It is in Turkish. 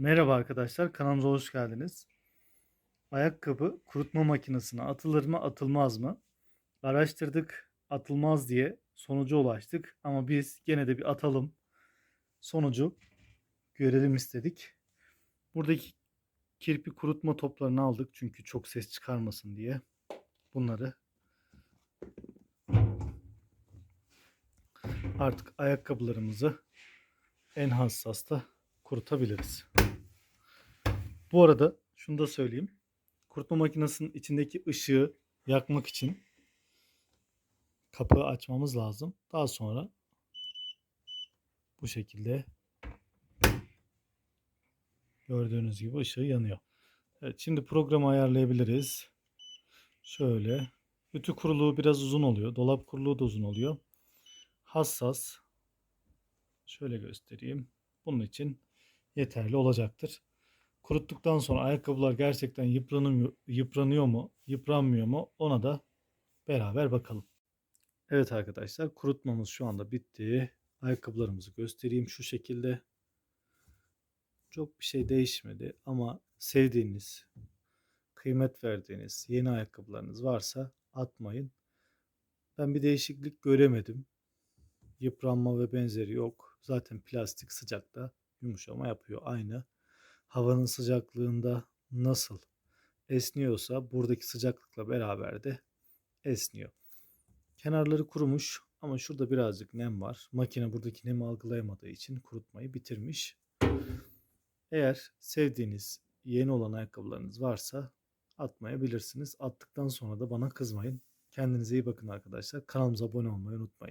Merhaba arkadaşlar, kanalımıza hoş geldiniz. Ayakkabı kurutma makinesine atılır mı, atılmaz mı? Araştırdık, atılmaz diye sonuca ulaştık ama biz gene de bir atalım. Sonucu görelim istedik. Buradaki kirpi kurutma toplarını aldık çünkü çok ses çıkarmasın diye. Bunları artık ayakkabılarımızı en hassasta kurutabiliriz. Bu arada şunu da söyleyeyim. Kurutma makinesinin içindeki ışığı yakmak için kapağı açmamız lazım. Daha sonra bu şekilde gördüğünüz gibi ışığı yanıyor. Evet, şimdi programı ayarlayabiliriz. Şöyle. Ütü kuruluğu biraz uzun oluyor. Dolap kuruluğu da uzun oluyor. Hassas. Şöyle göstereyim. Bunun için yeterli olacaktır. Kuruttuktan sonra ayakkabılar gerçekten yıpranıyor, yıpranıyor mu, yıpranmıyor mu ona da beraber bakalım. Evet arkadaşlar kurutmamız şu anda bitti. Ayakkabılarımızı göstereyim şu şekilde. Çok bir şey değişmedi ama sevdiğiniz, kıymet verdiğiniz yeni ayakkabılarınız varsa atmayın. Ben bir değişiklik göremedim. Yıpranma ve benzeri yok. Zaten plastik sıcakta yumuşama yapıyor aynı. Havanın sıcaklığında nasıl esniyorsa buradaki sıcaklıkla beraber de esniyor. Kenarları kurumuş ama şurada birazcık nem var. Makine buradaki nemi algılayamadığı için kurutmayı bitirmiş. Eğer sevdiğiniz yeni olan ayakkabılarınız varsa atmayabilirsiniz. Attıktan sonra da bana kızmayın. Kendinize iyi bakın arkadaşlar. Kanalımıza abone olmayı unutmayın.